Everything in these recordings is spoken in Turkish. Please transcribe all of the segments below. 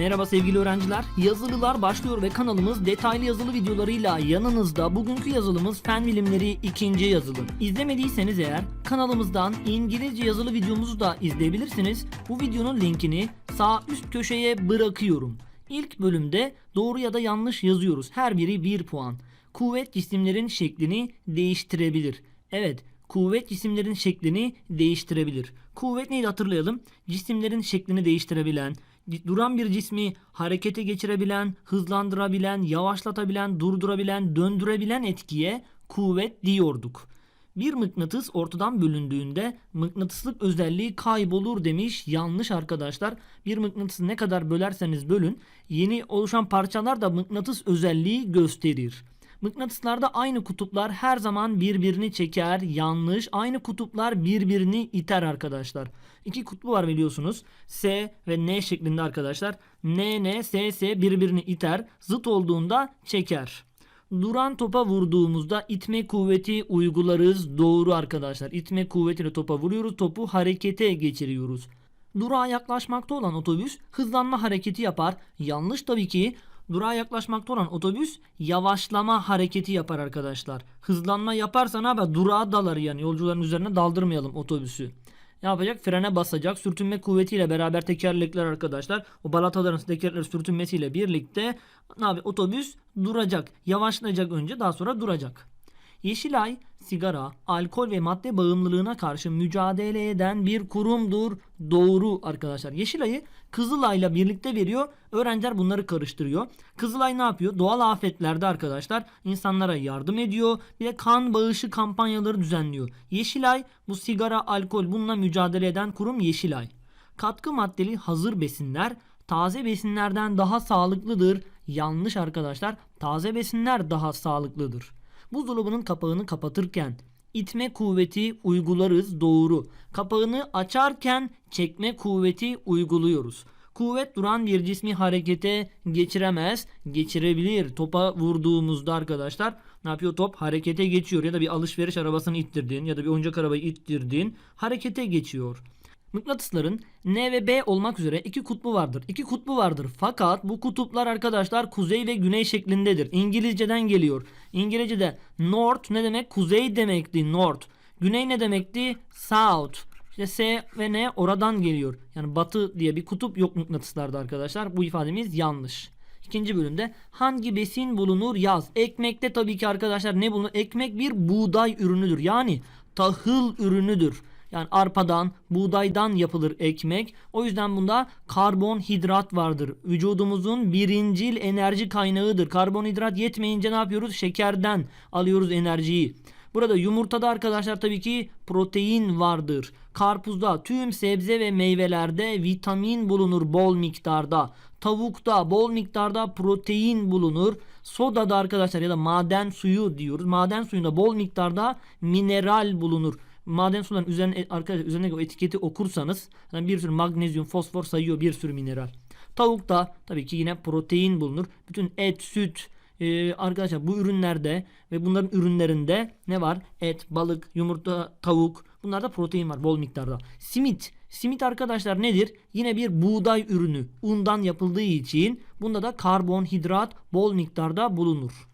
Merhaba sevgili öğrenciler. Yazılılar başlıyor ve kanalımız detaylı yazılı videolarıyla yanınızda. Bugünkü yazılımız Fen Bilimleri 2. yazılı. İzlemediyseniz eğer kanalımızdan İngilizce yazılı videomuzu da izleyebilirsiniz. Bu videonun linkini sağ üst köşeye bırakıyorum. İlk bölümde doğru ya da yanlış yazıyoruz. Her biri 1 puan. Kuvvet cisimlerin şeklini değiştirebilir. Evet, kuvvet cisimlerin şeklini değiştirebilir. Kuvvet neydi hatırlayalım? Cisimlerin şeklini değiştirebilen, duran bir cismi harekete geçirebilen, hızlandırabilen, yavaşlatabilen, durdurabilen, döndürebilen etkiye kuvvet diyorduk. Bir mıknatıs ortadan bölündüğünde mıknatıslık özelliği kaybolur demiş. Yanlış arkadaşlar. Bir mıknatısı ne kadar bölerseniz bölün yeni oluşan parçalar da mıknatıs özelliği gösterir. Mıknatıslarda aynı kutuplar her zaman birbirini çeker. Yanlış. Aynı kutuplar birbirini iter arkadaşlar. İki kutbu var biliyorsunuz. S ve N şeklinde arkadaşlar. N, N, S, S birbirini iter. Zıt olduğunda çeker. Duran topa vurduğumuzda itme kuvveti uygularız. Doğru arkadaşlar. İtme kuvvetiyle topa vuruyoruz. Topu harekete geçiriyoruz. Durağa yaklaşmakta olan otobüs hızlanma hareketi yapar. Yanlış tabii ki. Durağa yaklaşmakta olan otobüs yavaşlama hareketi yapar arkadaşlar. Hızlanma yaparsa ne yapar? Durağa dalar yani yolcuların üzerine daldırmayalım otobüsü. Ne yapacak? Frene basacak. Sürtünme kuvvetiyle beraber tekerlekler arkadaşlar. O balataların tekerlekler sürtünmesiyle birlikte ne yapıyor? Otobüs duracak. Yavaşlayacak önce daha sonra duracak. Yeşilay, sigara, alkol ve madde bağımlılığına karşı mücadele eden bir kurumdur. Doğru arkadaşlar. Yeşilay'ı Kızılay'la birlikte veriyor. Öğrenciler bunları karıştırıyor. Kızılay ne yapıyor? Doğal afetlerde arkadaşlar insanlara yardım ediyor. Bir de kan bağışı kampanyaları düzenliyor. Yeşilay bu sigara, alkol bununla mücadele eden kurum Yeşilay. Katkı maddeli hazır besinler taze besinlerden daha sağlıklıdır. Yanlış arkadaşlar. Taze besinler daha sağlıklıdır. Buzdolabının kapağını kapatırken itme kuvveti uygularız doğru. Kapağını açarken çekme kuvveti uyguluyoruz. Kuvvet duran bir cismi harekete geçiremez, geçirebilir. Topa vurduğumuzda arkadaşlar ne yapıyor? Top harekete geçiyor ya da bir alışveriş arabasını ittirdiğin ya da bir oyuncak arabayı ittirdiğin harekete geçiyor. Mıknatısların N ve B olmak üzere iki kutbu vardır. İki kutbu vardır. Fakat bu kutuplar arkadaşlar kuzey ve güney şeklindedir. İngilizceden geliyor. İngilizce'de north ne demek? Kuzey demekti north. Güney ne demekti? South. İşte S ve N oradan geliyor. Yani batı diye bir kutup yok mıknatıslarda arkadaşlar. Bu ifademiz yanlış. İkinci bölümde hangi besin bulunur yaz. Ekmekte tabii ki arkadaşlar ne bulunur? Ekmek bir buğday ürünüdür. Yani tahıl ürünüdür. Yani arpadan, buğdaydan yapılır ekmek. O yüzden bunda karbonhidrat vardır. Vücudumuzun birincil enerji kaynağıdır. Karbonhidrat yetmeyince ne yapıyoruz? Şekerden alıyoruz enerjiyi. Burada yumurtada arkadaşlar tabii ki protein vardır. Karpuzda, tüm sebze ve meyvelerde vitamin bulunur bol miktarda. Tavukta bol miktarda protein bulunur. Sodada arkadaşlar ya da maden suyu diyoruz. Maden suyunda bol miktarda mineral bulunur maden suların üzerine arkadaşlar üzerindeki o etiketi okursanız yani bir sürü magnezyum, fosfor sayıyor bir sürü mineral. Tavukta tabii ki yine protein bulunur. Bütün et, süt ee, arkadaşlar bu ürünlerde ve bunların ürünlerinde ne var? Et, balık, yumurta, tavuk bunlarda protein var bol miktarda. Simit. Simit arkadaşlar nedir? Yine bir buğday ürünü. Undan yapıldığı için bunda da karbonhidrat bol miktarda bulunur.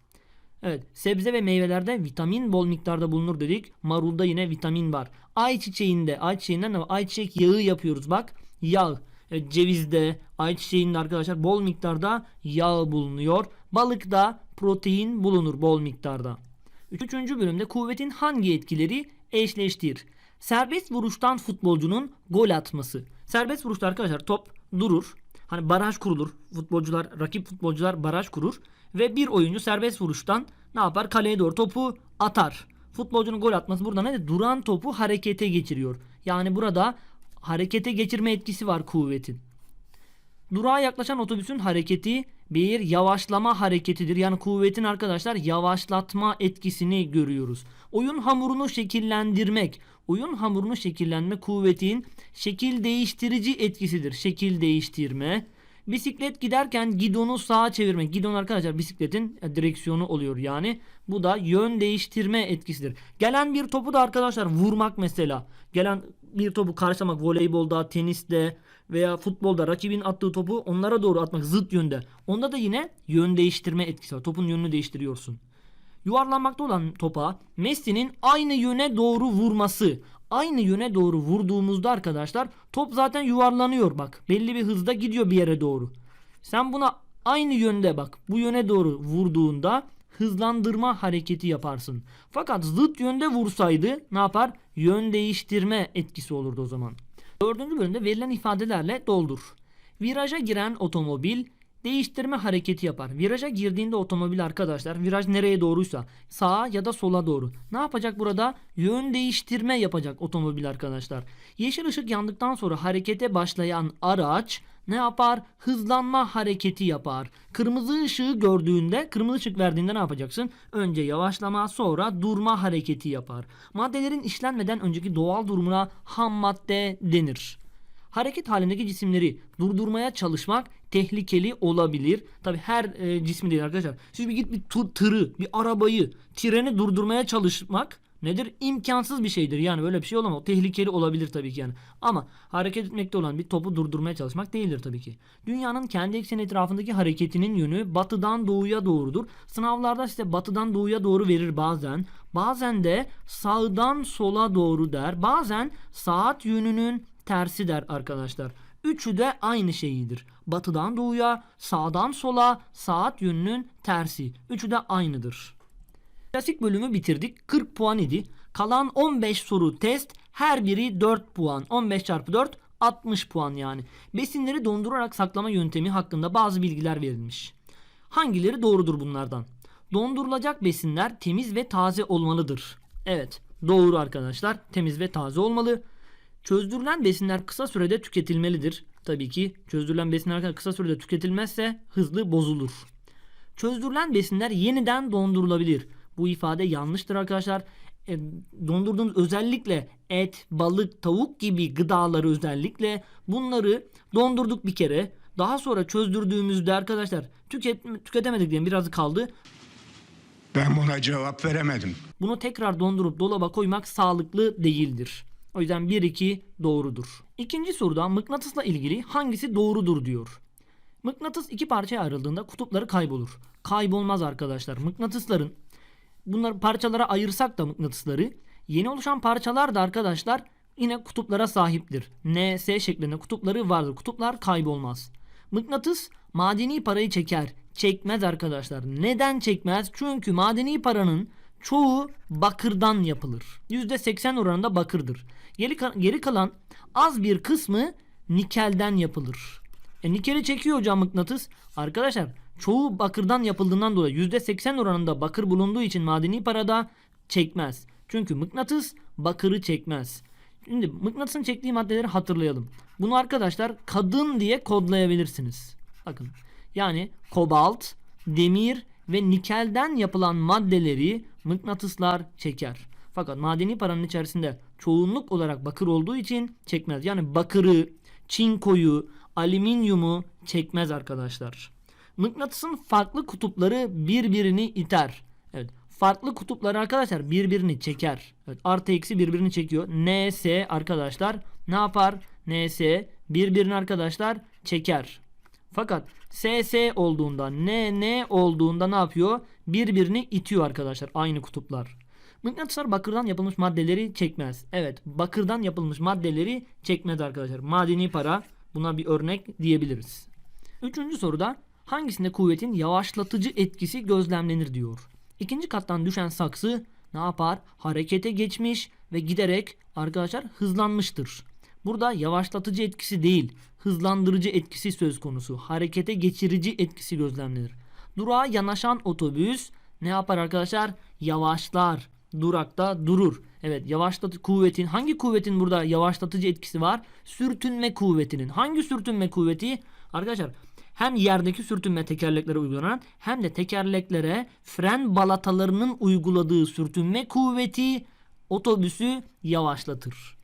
Evet sebze ve meyvelerde vitamin bol miktarda bulunur dedik. Marulda yine vitamin var. Ayçiçeğinde ayçiçeğinden de ayçiçek yağı yapıyoruz bak. Yağ. Evet, cevizde ayçiçeğinde arkadaşlar bol miktarda yağ bulunuyor. Balıkta protein bulunur bol miktarda. Üçüncü bölümde kuvvetin hangi etkileri eşleştir? Serbest vuruştan futbolcunun gol atması. Serbest vuruşta arkadaşlar top durur. Hani baraj kurulur. Futbolcular, rakip futbolcular baraj kurur. Ve bir oyuncu serbest vuruştan ne yapar? Kaleye doğru topu atar. Futbolcunun gol atması burada ne? Duran topu harekete geçiriyor. Yani burada harekete geçirme etkisi var kuvvetin. Durağa yaklaşan otobüsün hareketi bir yavaşlama hareketidir. Yani kuvvetin arkadaşlar yavaşlatma etkisini görüyoruz. Oyun hamurunu şekillendirmek. Oyun hamurunu şekillenme kuvvetin şekil değiştirici etkisidir. Şekil değiştirme. Bisiklet giderken gidonu sağa çevirmek. Gidon arkadaşlar bisikletin direksiyonu oluyor yani. Bu da yön değiştirme etkisidir. Gelen bir topu da arkadaşlar vurmak mesela. Gelen bir topu karşılamak voleybolda, teniste veya futbolda rakibin attığı topu onlara doğru atmak zıt yönde. Onda da yine yön değiştirme etkisi var. Topun yönünü değiştiriyorsun. Yuvarlanmakta olan topa Messi'nin aynı yöne doğru vurması. Aynı yöne doğru vurduğumuzda arkadaşlar top zaten yuvarlanıyor bak. Belli bir hızda gidiyor bir yere doğru. Sen buna aynı yönde bak bu yöne doğru vurduğunda hızlandırma hareketi yaparsın. Fakat zıt yönde vursaydı ne yapar? Yön değiştirme etkisi olurdu o zaman. Dördüncü bölümde verilen ifadelerle doldur. Viraja giren otomobil değiştirme hareketi yapar. Viraja girdiğinde otomobil arkadaşlar viraj nereye doğruysa sağa ya da sola doğru. Ne yapacak burada? Yön değiştirme yapacak otomobil arkadaşlar. Yeşil ışık yandıktan sonra harekete başlayan araç ne yapar? Hızlanma hareketi yapar. Kırmızı ışığı gördüğünde, kırmızı ışık verdiğinde ne yapacaksın? Önce yavaşlama, sonra durma hareketi yapar. Maddelerin işlenmeden önceki doğal durumuna ham madde denir. Hareket halindeki cisimleri durdurmaya çalışmak tehlikeli olabilir. Tabi her e, cismi değil arkadaşlar. Siz bir git bir tırı, bir arabayı, treni durdurmaya çalışmak nedir? İmkansız bir şeydir. Yani böyle bir şey olamaz. Tehlikeli olabilir tabii ki yani. Ama hareket etmekte olan bir topu durdurmaya çalışmak değildir tabii ki. Dünyanın kendi ekseni etrafındaki hareketinin yönü batıdan doğuya doğrudur. Sınavlarda size batıdan doğuya doğru verir bazen. Bazen de sağdan sola doğru der. Bazen saat yönünün tersi der arkadaşlar. Üçü de aynı şeyidir. Batıdan doğuya, sağdan sola, saat yönünün tersi. Üçü de aynıdır. Klasik bölümü bitirdik. 40 puan idi. Kalan 15 soru test. Her biri 4 puan. 15 çarpı 4 60 puan yani. Besinleri dondurarak saklama yöntemi hakkında bazı bilgiler verilmiş. Hangileri doğrudur bunlardan? Dondurulacak besinler temiz ve taze olmalıdır. Evet, doğru arkadaşlar. Temiz ve taze olmalı. Çözdürülen besinler kısa sürede tüketilmelidir. Tabii ki çözdürülen besinler kısa sürede tüketilmezse hızlı bozulur. Çözdürülen besinler yeniden dondurulabilir. Bu ifade yanlıştır arkadaşlar. E, dondurduğumuz özellikle et, balık, tavuk gibi gıdaları özellikle bunları dondurduk bir kere. Daha sonra çözdürdüğümüzde arkadaşlar tüket, tüketemedik diye biraz kaldı. Ben buna cevap veremedim. Bunu tekrar dondurup dolaba koymak sağlıklı değildir. O yüzden 1-2 doğrudur. İkinci soruda mıknatısla ilgili hangisi doğrudur diyor. Mıknatıs iki parçaya ayrıldığında kutupları kaybolur. Kaybolmaz arkadaşlar. Mıknatısların bunları parçalara ayırsak da mıknatısları yeni oluşan parçalar da arkadaşlar yine kutuplara sahiptir. N, S şeklinde kutupları vardır. Kutuplar kaybolmaz. Mıknatıs madeni parayı çeker. Çekmez arkadaşlar. Neden çekmez? Çünkü madeni paranın çoğu bakırdan yapılır. %80 oranında bakırdır. Geri, geri kalan az bir kısmı nikelden yapılır. E nikeli çekiyor hocam mıknatıs. Arkadaşlar çoğu bakırdan yapıldığından dolayı %80 oranında bakır bulunduğu için madeni parada çekmez. Çünkü mıknatıs bakırı çekmez. Şimdi mıknatısın çektiği maddeleri hatırlayalım. Bunu arkadaşlar kadın diye kodlayabilirsiniz. Bakın yani kobalt, demir ve nikelden yapılan maddeleri mıknatıslar çeker. Fakat madeni paranın içerisinde çoğunluk olarak bakır olduğu için çekmez. Yani bakırı, çinkoyu, alüminyumu çekmez arkadaşlar. Mıknatısın farklı kutupları birbirini iter. Evet. Farklı kutupları arkadaşlar birbirini çeker. Evet, artı eksi birbirini çekiyor. NS arkadaşlar ne yapar? NS birbirini arkadaşlar çeker. Fakat SS olduğunda NN olduğunda ne yapıyor? Birbirini itiyor arkadaşlar aynı kutuplar. Mıknatıslar bakırdan yapılmış maddeleri çekmez. Evet bakırdan yapılmış maddeleri çekmez arkadaşlar. Madeni para buna bir örnek diyebiliriz. Üçüncü soruda hangisinde kuvvetin yavaşlatıcı etkisi gözlemlenir diyor. İkinci kattan düşen saksı ne yapar? Harekete geçmiş ve giderek arkadaşlar hızlanmıştır. Burada yavaşlatıcı etkisi değil, hızlandırıcı etkisi söz konusu. Harekete geçirici etkisi gözlemlenir. Durağa yanaşan otobüs ne yapar arkadaşlar? Yavaşlar. Durakta durur. Evet yavaşlatı kuvvetin hangi kuvvetin burada yavaşlatıcı etkisi var? Sürtünme kuvvetinin. Hangi sürtünme kuvveti? Arkadaşlar hem yerdeki sürtünme tekerleklere uygulanan hem de tekerleklere fren balatalarının uyguladığı sürtünme kuvveti otobüsü yavaşlatır.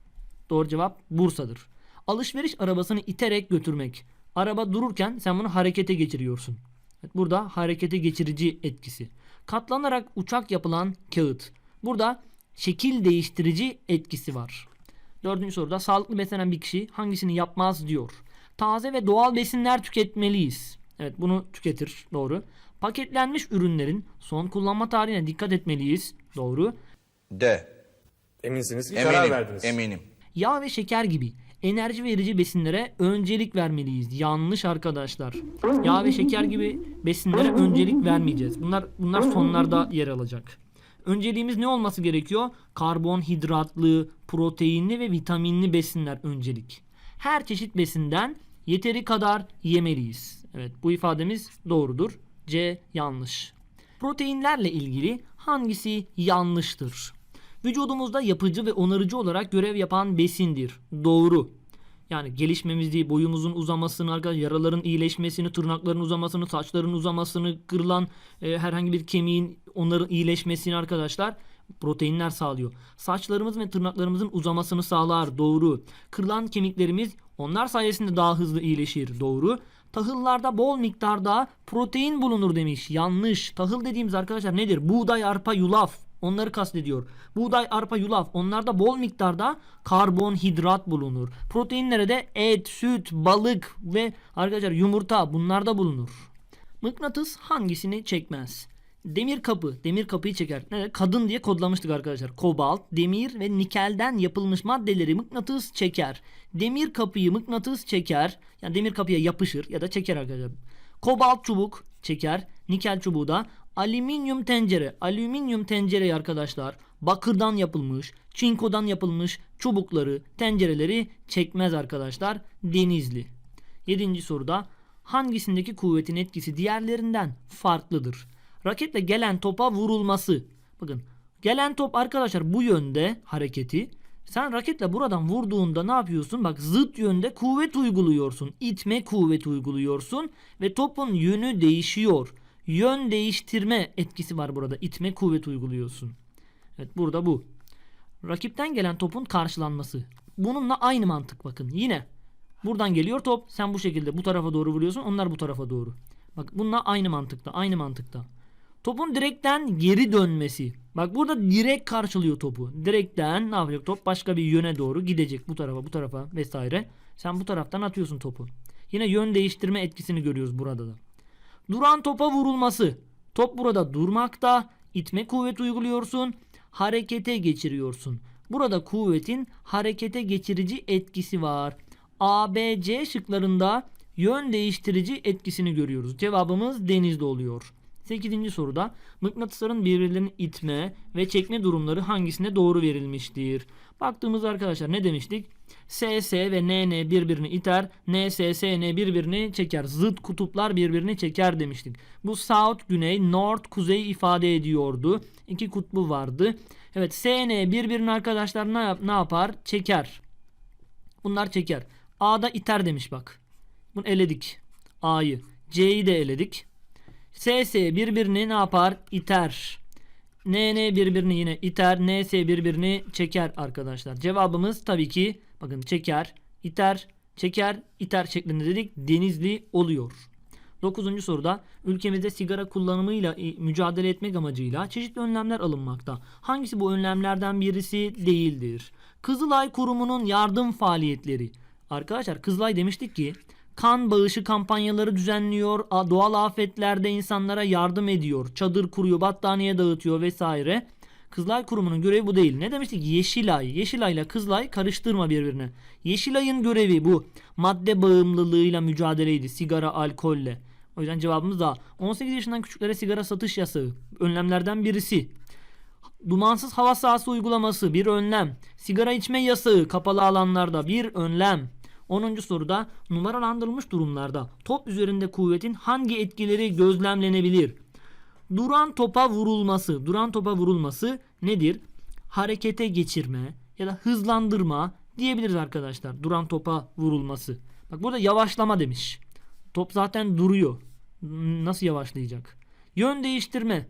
Doğru cevap Bursa'dır. Alışveriş arabasını iterek götürmek. Araba dururken sen bunu harekete geçiriyorsun. Evet, burada harekete geçirici etkisi. Katlanarak uçak yapılan kağıt. Burada şekil değiştirici etkisi var. Dördüncü soruda sağlıklı beslenen bir kişi hangisini yapmaz diyor. Taze ve doğal besinler tüketmeliyiz. Evet bunu tüketir. Doğru. Paketlenmiş ürünlerin son kullanma tarihine dikkat etmeliyiz. Doğru. D. Eminsiniz ki karar Eminim. verdiniz. Eminim. Yağ ve şeker gibi enerji verici besinlere öncelik vermeliyiz. Yanlış arkadaşlar. Yağ ve şeker gibi besinlere öncelik vermeyeceğiz. Bunlar bunlar sonlarda yer alacak. Önceliğimiz ne olması gerekiyor? Karbonhidratlı, proteinli ve vitaminli besinler öncelik. Her çeşit besinden yeteri kadar yemeliyiz. Evet bu ifademiz doğrudur. C yanlış. Proteinlerle ilgili hangisi yanlıştır? Vücudumuzda yapıcı ve onarıcı olarak görev yapan besindir. Doğru. Yani gelişmemizi, boyumuzun uzamasını, yaraların iyileşmesini, tırnakların uzamasını, saçların uzamasını, kırılan e, herhangi bir kemiğin onların iyileşmesini arkadaşlar proteinler sağlıyor. Saçlarımız ve tırnaklarımızın uzamasını sağlar. Doğru. Kırılan kemiklerimiz onlar sayesinde daha hızlı iyileşir. Doğru. Tahıllarda bol miktarda protein bulunur demiş. Yanlış. Tahıl dediğimiz arkadaşlar nedir? Buğday, arpa, yulaf. Onları kastediyor. Buğday, arpa, yulaf. Onlarda bol miktarda karbonhidrat bulunur. Proteinlere de et, süt, balık ve arkadaşlar yumurta bunlarda bulunur. Mıknatıs hangisini çekmez? Demir kapı, demir kapıyı çeker. Kadın diye kodlamıştık arkadaşlar. Kobalt, demir ve nikelden yapılmış maddeleri mıknatıs çeker. Demir kapıyı mıknatıs çeker. Yani demir kapıya yapışır ya da çeker arkadaşlar. Kobalt çubuk çeker. Nikel çubuğu da alüminyum tencere. Alüminyum tencereyi arkadaşlar bakırdan yapılmış, çinkodan yapılmış çubukları, tencereleri çekmez arkadaşlar. Denizli. Yedinci soruda hangisindeki kuvvetin etkisi diğerlerinden farklıdır? Raketle gelen topa vurulması. Bakın gelen top arkadaşlar bu yönde hareketi. Sen raketle buradan vurduğunda ne yapıyorsun? Bak zıt yönde kuvvet uyguluyorsun. İtme kuvvet uyguluyorsun ve topun yönü değişiyor. Yön değiştirme etkisi var burada. İtme kuvvet uyguluyorsun. Evet burada bu. Rakipten gelen topun karşılanması. Bununla aynı mantık bakın. Yine buradan geliyor top. Sen bu şekilde bu tarafa doğru vuruyorsun. Onlar bu tarafa doğru. Bak bununla aynı mantıkta. Aynı mantıkta. Topun direkten geri dönmesi. Bak burada direkt karşılıyor topu. Direkten ne yapacak top? Başka bir yöne doğru gidecek. Bu tarafa bu tarafa vesaire. Sen bu taraftan atıyorsun topu. Yine yön değiştirme etkisini görüyoruz burada da. Duran topa vurulması. Top burada durmakta. İtme kuvvet uyguluyorsun. Harekete geçiriyorsun. Burada kuvvetin harekete geçirici etkisi var. A, B, C şıklarında yön değiştirici etkisini görüyoruz. Cevabımız denizde oluyor. 8. soruda mıknatısların birbirlerini itme ve çekme durumları hangisine doğru verilmiştir? Baktığımızda arkadaşlar ne demiştik? SS ve NN birbirini iter, NS, SN birbirini çeker. Zıt kutuplar birbirini çeker demiştik. Bu south güney, north kuzey ifade ediyordu. İki kutbu vardı. Evet SN birbirini arkadaşlar ne, yap- ne yapar? Çeker. Bunlar çeker. A'da iter demiş bak. Bunu eledik. A'yı. C'yi de eledik. SS birbirini ne yapar? İter. NN birbirini yine iter. NS birbirini çeker arkadaşlar. Cevabımız tabii ki bakın çeker, iter, çeker, iter şeklinde dedik. Denizli oluyor. 9. soruda ülkemizde sigara kullanımıyla e, mücadele etmek amacıyla çeşitli önlemler alınmakta. Hangisi bu önlemlerden birisi değildir? Kızılay Kurumu'nun yardım faaliyetleri. Arkadaşlar Kızılay demiştik ki kan bağışı kampanyaları düzenliyor, doğal afetlerde insanlara yardım ediyor, çadır kuruyor, battaniye dağıtıyor vesaire. Kızılay Kurumu'nun görevi bu değil. Ne demiştik? Yeşilay. Yeşilay ile Kızılay karıştırma birbirine. Yeşilay'ın görevi bu. Madde bağımlılığıyla mücadeleydi. Sigara, alkolle. O yüzden cevabımız da 18 yaşından küçüklere sigara satış yasağı. Önlemlerden birisi. Dumansız hava sahası uygulaması bir önlem. Sigara içme yasağı kapalı alanlarda bir önlem. 10. soruda numaralandırılmış durumlarda top üzerinde kuvvetin hangi etkileri gözlemlenebilir? Duran topa vurulması. Duran topa vurulması nedir? Harekete geçirme ya da hızlandırma diyebiliriz arkadaşlar. Duran topa vurulması. Bak burada yavaşlama demiş. Top zaten duruyor. Nasıl yavaşlayacak? Yön değiştirme.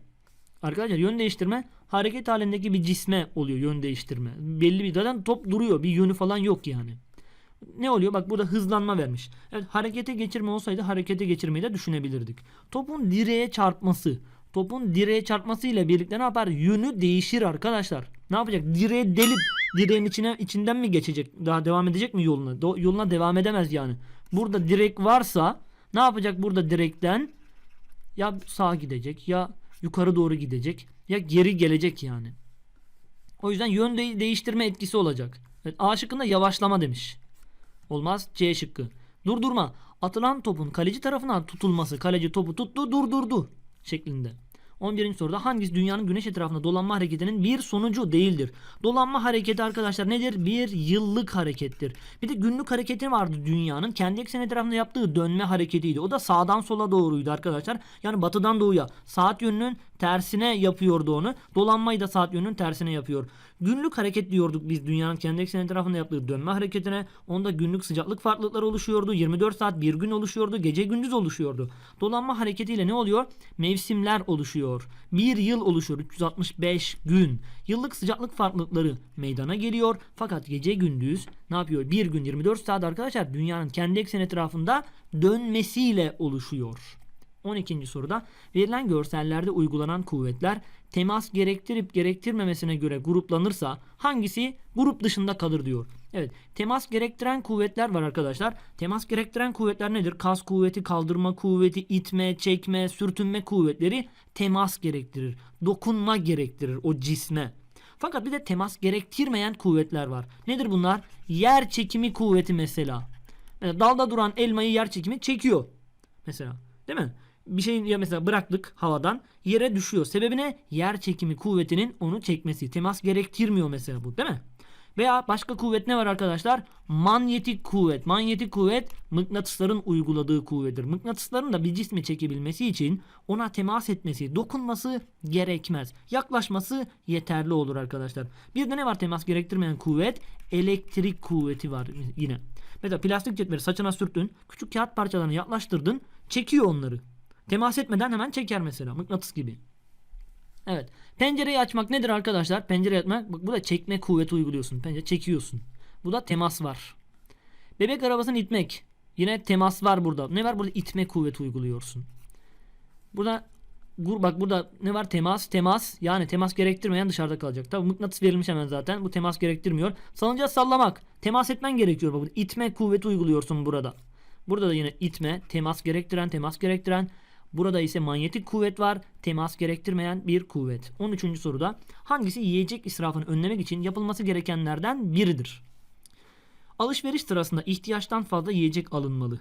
Arkadaşlar yön değiştirme hareket halindeki bir cisme oluyor yön değiştirme. Belli bir zaten top duruyor. Bir yönü falan yok yani. Ne oluyor? Bak burada hızlanma vermiş. Evet harekete geçirme olsaydı harekete geçirmeyi de düşünebilirdik. Topun direğe çarpması. Topun direğe çarpmasıyla birlikte ne yapar? Yönü değişir arkadaşlar. Ne yapacak? Direğe delip direğin içine içinden mi geçecek? Daha devam edecek mi yoluna? Do- yoluna devam edemez yani. Burada direk varsa ne yapacak burada direkten? Ya sağa gidecek ya yukarı doğru gidecek ya geri gelecek yani. O yüzden yön de- değiştirme etkisi olacak. Evet, A şıkkında yavaşlama demiş. Olmaz. C şıkkı. Durdurma. Atılan topun kaleci tarafından tutulması. Kaleci topu tuttu durdurdu şeklinde. 11. soruda hangisi dünyanın güneş etrafında dolanma hareketinin bir sonucu değildir? Dolanma hareketi arkadaşlar nedir? Bir yıllık harekettir. Bir de günlük hareketi vardı dünyanın. Kendi ekseni etrafında yaptığı dönme hareketiydi. O da sağdan sola doğruydu arkadaşlar. Yani batıdan doğuya. Saat yönünün tersine yapıyordu onu. Dolanmayı da saat yönünün tersine yapıyor. Günlük hareket diyorduk biz dünyanın kendi ekseni etrafında yaptığı dönme hareketine. Onda günlük sıcaklık farklılıkları oluşuyordu. 24 saat bir gün oluşuyordu. Gece gündüz oluşuyordu. Dolanma hareketiyle ne oluyor? Mevsimler oluşuyor. Bir yıl oluşuyor. 365 gün. Yıllık sıcaklık farklılıkları meydana geliyor. Fakat gece gündüz ne yapıyor? Bir gün 24 saat arkadaşlar dünyanın kendi ekseni etrafında dönmesiyle oluşuyor. 12. soruda verilen görsellerde uygulanan kuvvetler temas gerektirip gerektirmemesine göre gruplanırsa hangisi grup dışında kalır diyor. Evet temas gerektiren kuvvetler var arkadaşlar. Temas gerektiren kuvvetler nedir? Kas kuvveti, kaldırma kuvveti, itme, çekme, sürtünme kuvvetleri temas gerektirir. Dokunma gerektirir o cisme. Fakat bir de temas gerektirmeyen kuvvetler var. Nedir bunlar? Yer çekimi kuvveti mesela. Dalda duran elmayı yer çekimi çekiyor. Mesela değil mi? Bir şeyi ya mesela bıraktık havadan yere düşüyor. Sebebi ne? Yer çekimi kuvvetinin onu çekmesi. Temas gerektirmiyor mesela bu değil mi? Veya başka kuvvet ne var arkadaşlar? Manyetik kuvvet. Manyetik kuvvet mıknatısların uyguladığı kuvvettir. Mıknatısların da bir cismi çekebilmesi için ona temas etmesi, dokunması gerekmez. Yaklaşması yeterli olur arkadaşlar. Bir de ne var temas gerektirmeyen kuvvet? Elektrik kuvveti var yine. Mesela plastik cetveli saçına sürttün, küçük kağıt parçalarını yaklaştırdın, çekiyor onları. Temas etmeden hemen çeker mesela mıknatıs gibi. Evet. Pencereyi açmak nedir arkadaşlar? Pencereyi açmak bak bu da çekme kuvveti uyguluyorsun. Pencere çekiyorsun. Bu da temas var. Bebek arabasını itmek. Yine temas var burada. Ne var burada? İtme kuvveti uyguluyorsun. Burada bak burada ne var? Temas, temas. Yani temas gerektirmeyen dışarıda kalacak. Tabii mıknatıs verilmiş hemen zaten. Bu temas gerektirmiyor. Salıncağı sallamak. Temas etmen gerekiyor. Bak itme kuvveti uyguluyorsun burada. Burada da yine itme, temas gerektiren, temas gerektiren. Burada ise manyetik kuvvet var. Temas gerektirmeyen bir kuvvet. 13. soruda hangisi yiyecek israfını önlemek için yapılması gerekenlerden biridir? Alışveriş sırasında ihtiyaçtan fazla yiyecek alınmalı.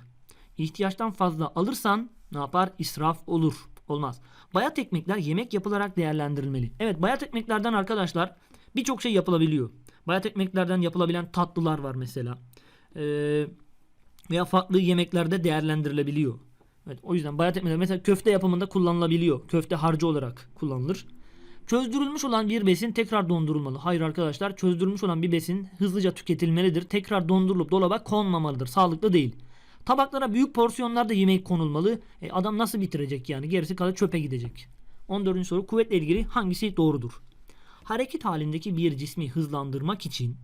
İhtiyaçtan fazla alırsan ne yapar? İsraf olur. Olmaz. Bayat ekmekler yemek yapılarak değerlendirilmeli. Evet bayat ekmeklerden arkadaşlar birçok şey yapılabiliyor. Bayat ekmeklerden yapılabilen tatlılar var mesela. Ee, veya farklı yemeklerde değerlendirilebiliyor. Evet, o yüzden bayat ekmekler mesela köfte yapımında kullanılabiliyor. Köfte harcı olarak kullanılır. Çözdürülmüş olan bir besin tekrar dondurulmalı. Hayır arkadaşlar çözdürülmüş olan bir besin hızlıca tüketilmelidir. Tekrar dondurulup dolaba konmamalıdır. Sağlıklı değil. Tabaklara büyük porsiyonlarda yemek konulmalı. E, adam nasıl bitirecek yani? Gerisi kalı çöpe gidecek. 14. soru kuvvetle ilgili hangisi doğrudur? Hareket halindeki bir cismi hızlandırmak için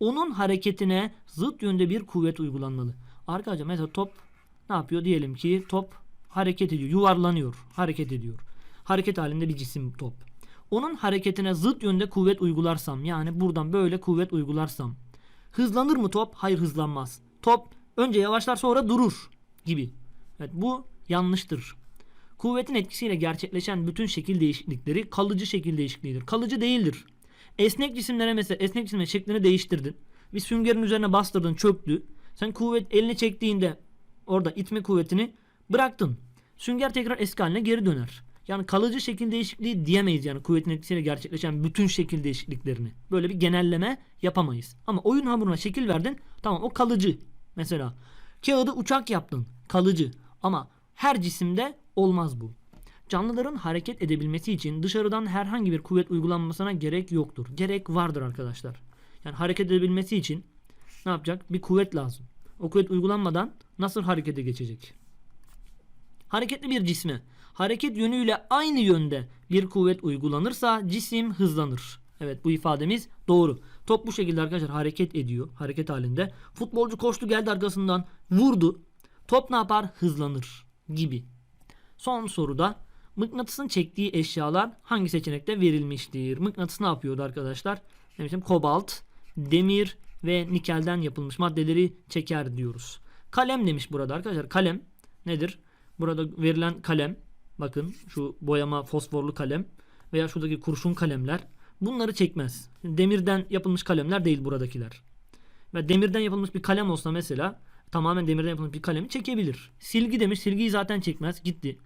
onun hareketine zıt yönde bir kuvvet uygulanmalı. Arkadaşlar mesela top ne yapıyor? Diyelim ki top hareket ediyor, yuvarlanıyor, hareket ediyor. Hareket halinde bir cisim top. Onun hareketine zıt yönde kuvvet uygularsam yani buradan böyle kuvvet uygularsam hızlanır mı top? Hayır hızlanmaz. Top önce yavaşlar sonra durur gibi. Evet bu yanlıştır. Kuvvetin etkisiyle gerçekleşen bütün şekil değişiklikleri kalıcı şekil değişikliğidir. Kalıcı değildir. Esnek cisimlere mesela esnek cisimlerin şeklini değiştirdin. Bir süngerin üzerine bastırdın çöktü. Sen kuvvet elini çektiğinde orada itme kuvvetini bıraktın. Sünger tekrar eski haline geri döner. Yani kalıcı şekil değişikliği diyemeyiz yani kuvvetin etkisiyle gerçekleşen bütün şekil değişikliklerini. Böyle bir genelleme yapamayız. Ama oyun hamuruna şekil verdin tamam o kalıcı. Mesela kağıdı uçak yaptın kalıcı ama her cisimde olmaz bu. Canlıların hareket edebilmesi için dışarıdan herhangi bir kuvvet uygulanmasına gerek yoktur. Gerek vardır arkadaşlar. Yani hareket edebilmesi için ne yapacak? Bir kuvvet lazım. O kuvvet uygulanmadan nasıl harekete geçecek? Hareketli bir cisme hareket yönüyle aynı yönde bir kuvvet uygulanırsa cisim hızlanır. Evet bu ifademiz doğru. Top bu şekilde arkadaşlar hareket ediyor. Hareket halinde. Futbolcu koştu geldi arkasından vurdu. Top ne yapar? Hızlanır gibi. Son soruda Mıknatısın çektiği eşyalar hangi seçenekte verilmiştir? Mıknatıs ne yapıyordu arkadaşlar? Demiştim kobalt, demir ve nikelden yapılmış maddeleri çeker diyoruz. Kalem demiş burada arkadaşlar. Kalem nedir? Burada verilen kalem bakın şu boyama fosforlu kalem veya şuradaki kurşun kalemler bunları çekmez. Demirden yapılmış kalemler değil buradakiler. Ve demirden yapılmış bir kalem olsa mesela tamamen demirden yapılmış bir kalemi çekebilir. Silgi demiş silgiyi zaten çekmez gitti.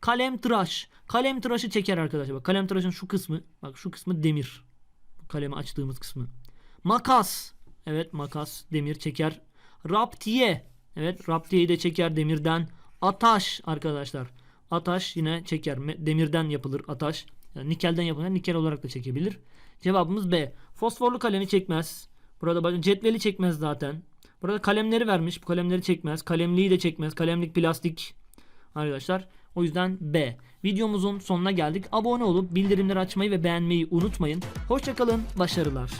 Kalem tıraş. Kalem tıraşı çeker arkadaşlar. Bak kalem tıraşın şu kısmı bak şu kısmı demir. Kalemi açtığımız kısmı. Makas. Evet makas demir çeker. Raptiye. Evet raptiyeyi de çeker demirden. Ataş arkadaşlar. Ataş yine çeker. Demirden yapılır ataş. Yani nikelden yapılır. Nikel olarak da çekebilir. Cevabımız B. Fosforlu kalemi çekmez. Burada cetveli çekmez zaten. Burada kalemleri vermiş. Bu kalemleri çekmez. Kalemliği de çekmez. Kalemlik plastik. Arkadaşlar o yüzden B. Videomuzun sonuna geldik. Abone olup bildirimleri açmayı ve beğenmeyi unutmayın. Hoşçakalın. Başarılar.